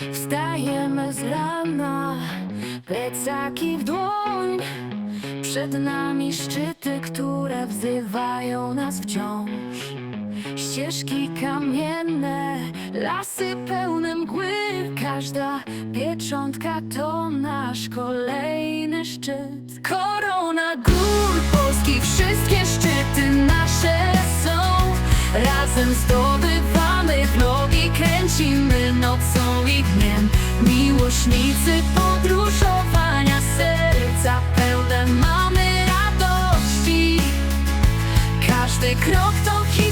Wstajemy z rana, plecaki w dłoń. Przed nami szczyty, które wzywają nas wciąż. Ścieżki kamienne, lasy pełne mgły. Każda pieczątka to nasz kolejny szczyt. Korona gór Polski, wszystkie szczyty nasze są. Razem zdobywamy w nogi, kręcimy dniem. Miłośnicy podróżowania, serca pełne mamy radości. Każdy krok to historia,